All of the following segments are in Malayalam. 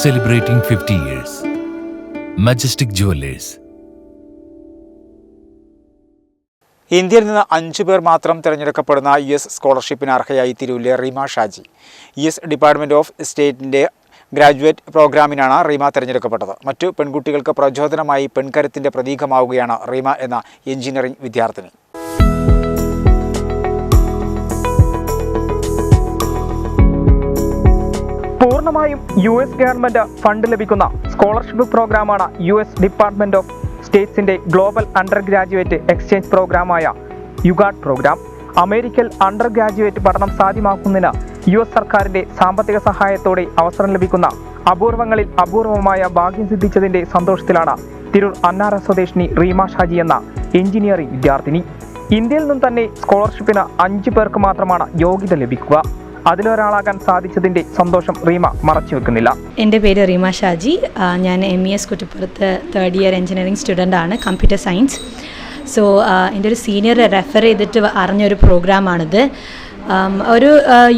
celebrating 50 years. Majestic Jewelers. ഇന്ത്യയിൽ നിന്ന് അഞ്ചു പേർ മാത്രം തിരഞ്ഞെടുക്കപ്പെടുന്ന യു എസ് സ്കോളർഷിപ്പിന് അർഹയായി തിരൂരിലെ Reema Shaji U S department of സ്റ്റേറ്റിന്റെ ഗ്രാജുവേറ്റ് പ്രോഗ്രാമിനാണ് റീമ തിരഞ്ഞെടുക്കപ്പെട്ടത് മറ്റു പെൺകുട്ടികൾക്ക് പ്രചോദനമായി പെൺകരുത്തിന്റെ പ്രതീകമാവുകയാണ് റീമ എന്ന എഞ്ചിനീയറിംഗ് വിദ്യാർത്ഥിനി പൂർണമായും യു എസ് ഗവൺമെന്റ് ഫണ്ട് ലഭിക്കുന്ന സ്കോളർഷിപ്പ് പ്രോഗ്രാമാണ് യു എസ് ഡിപ്പാർട്ട്മെന്റ് ഓഫ് സ്റ്റേറ്റ്സിന്റെ ഗ്ലോബൽ അണ്ടർ ഗ്രാജുവേറ്റ് എക്സ്ചേഞ്ച് പ്രോഗ്രാമായ യുഗാഡ് പ്രോഗ്രാം അമേരിക്കൻ അണ്ടർ ഗ്രാജുവേറ്റ് പഠനം സാധ്യമാക്കുന്നതിന് യു എസ് സർക്കാരിന്റെ സാമ്പത്തിക സഹായത്തോടെ അവസരം ലഭിക്കുന്ന അപൂർവങ്ങളിൽ അപൂർവമായ ഭാഗ്യം സിദ്ധിച്ചതിന്റെ സന്തോഷത്തിലാണ് തിരൂർ അന്നാറ സ്വദേശിനി റീമ ഷാജി എന്ന എഞ്ചിനീയറിംഗ് വിദ്യാർത്ഥിനി. ഇന്ത്യയിൽ നിന്നും തന്നെ സ്കോളർഷിപ്പിന് അഞ്ചു പേർക്ക് മാത്രമാണ് യോഗ്യത ലഭിക്കുക. അതിലൊരാളാകാൻ സാധിച്ചതിന്റെ സന്തോഷം റീമ മറച്ചു വെക്കുന്നില്ല. എന്റെ പേര് റീമ ഷാജി. ഞാൻ എം ഇ എസ് കുറ്റിപ്പുറത്ത് തേർഡ് ഇയർ എഞ്ചിനീയറിംഗ് സ്റ്റുഡന്റ് ആണ് കമ്പ്യൂട്ടർ സയൻസ് സോ എന്റെ ഒരു സീനിയർ റെഫർ ചെയ്തിട്ട് അറിഞ്ഞൊരു പ്രോഗ്രാമാണിത് ഒരു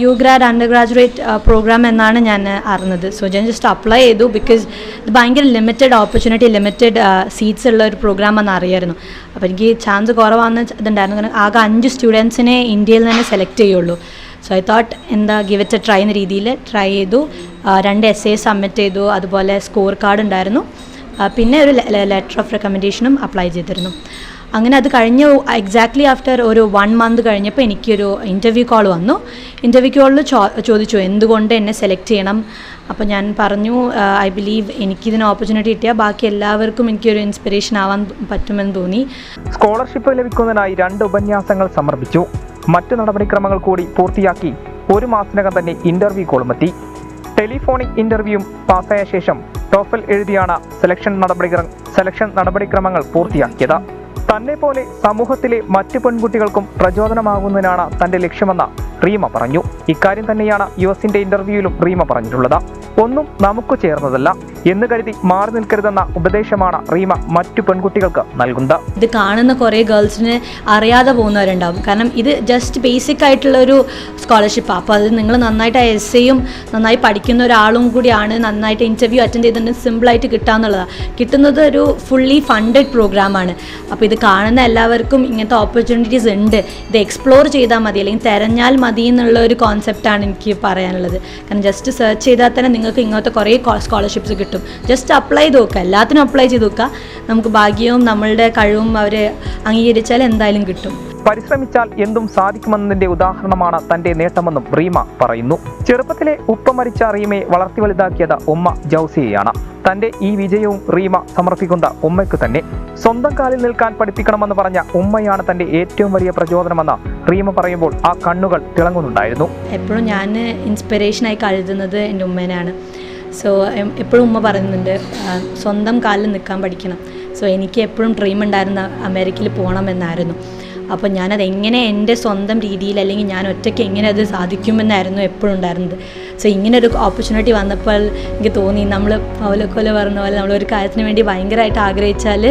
U grad undergraduate programme എന്നാണ് ഞാൻ അറിഞ്ഞത്. സോ ഞാൻ ജസ്റ്റ് അപ്ലൈ ചെയ്തു ബിക്കോസ് ഇത് ഭയങ്കര ലിമിറ്റഡ് ഓപ്പർച്യൂണിറ്റി ലിമിറ്റഡ് സീറ്റ്സ് ഉള്ള ഒരു പ്രോഗ്രാം എന്ന് അറിയായിരുന്നു. അപ്പോൾ എനിക്ക് ചാൻസ് കുറവാണെന്ന് ഇതുണ്ടായിരുന്നു. കാരണം ആകെ അഞ്ച് സ്റ്റുഡൻസിനെ ഇന്ത്യയിൽ തന്നെ സെലക്ട് ചെയ്യുള്ളൂ. സോ ഐ തോട്ട് എന്താ ഗിവ് ഇറ്റ് എ ട്രൈ എന്ന രീതിയിൽ ട്രൈ ചെയ്തു. രണ്ട് എസ് എ സബ്മിറ്റ് ചെയ്തു. അതുപോലെ സ്കോർ കാർഡ് ഉണ്ടായിരുന്നു പിന്നെ ഒരു ലെറ്റർ ഓഫ് റെക്കമെൻഡേഷനും അപ്ലൈ ചെയ്തിരുന്നു. അങ്ങനെ അത് കഴിഞ്ഞ് എക്സാക്ട്ലി ആഫ്റ്റർ ഒരു വൺ മന്ത് കഴിഞ്ഞപ്പോൾ എനിക്കൊരു ഇന്റർവ്യൂ കോൾ വന്നു. ഇന്റർവ്യൂ കോളിൽ ചോ ചോദിച്ചു എന്തുകൊണ്ട് എന്നെ സെലക്ട് ചെയ്യണം? അപ്പോൾ ഞാൻ പറഞ്ഞു ഐ ബിലീവ് എനിക്കിതിന് ഓപ്പർച്യൂണിറ്റി കിട്ടിയാൽ ബാക്കി എല്ലാവർക്കും എനിക്കൊരു ഇൻസ്പിറേഷൻ ആവാൻ പറ്റുമെന്ന് തോന്നി. സ്കോളർഷിപ്പ് ലഭിക്കുന്നതിനായി രണ്ട് ഉപന്യാസങ്ങൾ സമർപ്പിച്ചു. മറ്റു നടപടിക്രമങ്ങൾ കൂടി പൂർത്തിയാക്കി ഒരു മാസത്തിനകം തന്നെ ഇന്റർവ്യൂ കോളുമെത്തി ടെലിഫോണിക് ഇന്റർവ്യൂവും പാസ്സായ ശേഷം ടോഫൽ എഴുതിയാണ് സെലക്ഷൻ നടപടിക്രമ സെലക്ഷൻ നടപടിക്രമങ്ങൾ പൂർത്തിയാക്കിയത്. തന്നെ പോലെ സമൂഹത്തിലെ മറ്റു പെൺകുട്ടികൾക്കും പ്രചോദനമാകുന്നതിനാണ് തന്റെ ലക്ഷ്യമെന്ന് റീമ പറഞ്ഞു. ഇക്കാര്യം തന്നെയാണ് യു എസിന്റെ ഇന്റർവ്യൂവിലും റീമ പറഞ്ഞിട്ടുള്ളത്. ഒന്നും നമുക്ക് ചേർന്നതല്ല. എന്ന് കരുതി മാറി നിൽക്കരുതെന്ന ഉപദേശമാണ് റീമ മറ്റു പെൺകുട്ടികൾക്ക് നൽകുന്നത്. ഇത് കാണുന്ന കുറേ ഗേൾസിന് അറിയാതെ പോകുന്നവരുണ്ടാവും. കാരണം ഇത് ജസ്റ്റ് ബേസിക് ആയിട്ടുള്ള ഒരു സ്കോളർഷിപ്പാണ് അപ്പോൾ അത് നിങ്ങൾ നന്നായിട്ട് എസ് എയും നന്നായി പഠിക്കുന്ന ഒരാളും കൂടിയാണ് നന്നായിട്ട് ഇന്റർവ്യൂ അറ്റൻഡ് ചെയ്തിട്ട് സിമ്പിളായിട്ട് കിട്ടാന്നുള്ളതാണ് കിട്ടുന്നത് ഒരു ഫുള്ളി ഫണ്ടഡ് പ്രോഗ്രാമാണ് അപ്പോൾ ഇത് കാണുന്ന എല്ലാവർക്കും ഇങ്ങനത്തെ ഓപ്പർച്യൂണിറ്റീസ് ഉണ്ട്. ഇത് എക്സ്പ്ലോർ ചെയ്താൽ മതി അല്ലെങ്കിൽ തിരഞ്ഞാൽ മതി എന്നുള്ള ഒരു കോൺസെപ്റ്റാണ് എനിക്ക് പറയാനുള്ളത്. കാരണം ജസ്റ്റ് സെർച്ച് ചെയ്താൽ തന്നെ നിങ്ങൾക്ക് ഇങ്ങനത്തെ കുറേ സ്കോളർഷിപ്സ് കിട്ടും. ജസ്റ്റ് അപ്ലൈ ചെയ്ത് നോക്കുക എല്ലാത്തിനും അപ്ലൈ ചെയ്ത് നോക്കുക നമുക്ക് ഭാഗ്യവും നമ്മളുടെ കഴിവും അവരെ അംഗീകരിച്ചാൽ എന്തായാലും കിട്ടും. പരിശ്രമിച്ചാൽ എന്തും സാധിക്കുമെന്നതിന്റെ ഉദാഹരണമാണ് തന്റെ നേട്ടമെന്നും റീമ പറയുന്നു. ചെറുപ്പത്തിലെ ഉപ്പ മരിച്ച റീമയെ വളർത്തി വലുതാക്കിയത് ഉമ്മ ജൗസിയെയാണ്. തന്റെ ഈ വിജയവും റീമ സമർപ്പിക്കുന്ന ഉമ്മയ്ക്ക് തന്നെ. സ്വന്തം കാലിൽ നിൽക്കാൻ പഠിപ്പിക്കണമെന്ന് പറഞ്ഞ ഉമ്മയാണ് തന്റെ ഏറ്റവും വലിയ പ്രചോദനമെന്ന് റീമ പറയുമ്പോൾ ആ കണ്ണുകൾ തിളങ്ങുന്നുണ്ടായിരുന്നു. എപ്പോഴും ഞാൻ ഇൻസ്പിറേഷനായി കരുതുന്നത് എന്റെ ഉമ്മേനെയാണ്. സോ എപ്പോഴും ഉമ്മ പറയുന്നുണ്ട് സ്വന്തം കാലിൽ നിൽക്കാൻ പഠിക്കണം. സോ എനിക്ക് എപ്പോഴും ഡ്രീം ഉണ്ടായിരുന്ന അമേരിക്കയിൽ പോകണമെന്നായിരുന്നു. അപ്പോൾ ഞാനത് എങ്ങനെ എന്റെ സ്വന്തം രീതിയിൽ അല്ലെങ്കിൽ ഞാൻ ഒറ്റയ്ക്ക് എങ്ങനെ അത് സാധിക്കുമെന്നായിരുന്നു എപ്പോഴും ഉണ്ടായിരുന്നത്. സോ ഇങ്ങനെ ഒരു ഓപ്പർച്യൂണിറ്റി വന്നപ്പോൾ എനിക്ക് തോന്നി നമ്മൾ പൗലക്കോല പറഞ്ഞ പോലെ നമ്മൾ ഒരു കാര്യത്തിന് വേണ്ടി ഭയങ്കരമായിട്ട് ആഗ്രഹിച്ചാൽ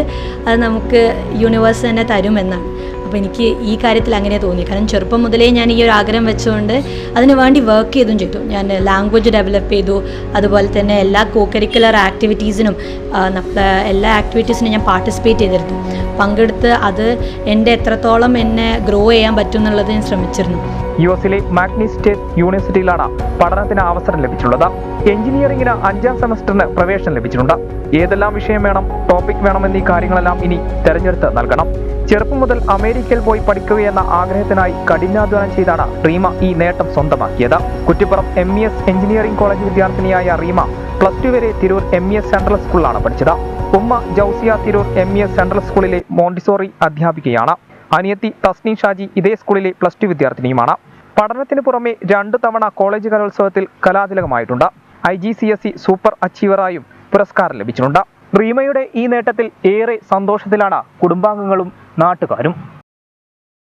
അത് നമുക്ക് യൂണിവേഴ്സ് തന്നെ തരുമെന്നാണ്. അപ്പോൾ എനിക്ക് ഈ കാര്യത്തിൽ അങ്ങനെ തോന്നി കാരണം ചെറുപ്പം മുതലേ ഞാൻ ഈ ഒരു ആഗ്രഹം വെച്ചുകൊണ്ട് അതിന് വേണ്ടി വർക്ക് ചെയ്തും ചെയ്തു. ഞാൻ ലാംഗ്വേജ് ഡെവലപ്പ് ചെയ്തു. അതുപോലെ തന്നെ എല്ലാ കോ കരിക്കുലർ ആക്ടിവിറ്റീസിനും എല്ലാ ആക്ടിവിറ്റീസിനും ഞാൻ പാർട്ടിസിപ്പേറ്റ് ചെയ്തിരുന്നു. പങ്കെടുത്ത് അത് എന്റെ എത്രത്തോളം എന്നെ ഗ്രോ ചെയ്യാൻ പറ്റും എന്നുള്ളത് ഞാൻ ശ്രമിച്ചിരുന്നു. യു എസിലെ മാഗ്നി സ്റ്റേറ്റ് യൂണിവേഴ്സിറ്റിയിലാണ് പഠനത്തിന് അവസരം ലഭിച്ചിട്ടുള്ളത്. എഞ്ചിനീയറിംഗിന് അഞ്ചാം സെമസ്റ്ററിന് പ്രവേശനം ലഭിച്ചിട്ടുണ്ട്. ഏതെല്ലാം വിഷയം വേണം ടോപ്പിക് വേണം എന്നീ കാര്യങ്ങളെല്ലാം ഇനി തെരഞ്ഞെടുത്ത് നൽകണം. ചെറുപ്പം മുതൽ അമേരിക്കയിൽ പോയി പഠിക്കുകയെന്ന ആഗ്രഹത്തിനായി കഠിനാധ്വാനം ചെയ്താണ് റീമ ഈ നേട്ടം സ്വന്തമാക്കിയത്. Kuttippuram M E S engineering college വിദ്യാർത്ഥിനിയായ Reema plus two വരെ Tirur M E S central സ്കൂളിലാണ് പഠിച്ചത്. ഉമ്മ Jouziya Tirur M E S central സ്കൂളിലെ മോണ്ടിസോറി അധ്യാപികയാണ്. അനിയത്തി തസ്നി ഷാജി ഇതേ സ്കൂളിലെ പ്ലസ് ടു വിദ്യാർത്ഥിനിയുമാണ്. പഠനത്തിന് പുറമെ രണ്ടു തവണ കോളേജ് കലോത്സവത്തിൽ കലാതിലകമായിട്ടുണ്ട്. I G C S C super അച്ചീവറായും പുരസ്കാരം ലഭിച്ചിട്ടുണ്ട്. റീമയുടെ ഈ നേട്ടത്തിൽ ഏറെ സന്തോഷത്തിലാണ് കുടുംബാംഗങ്ങളും നാട്ടുകാരും.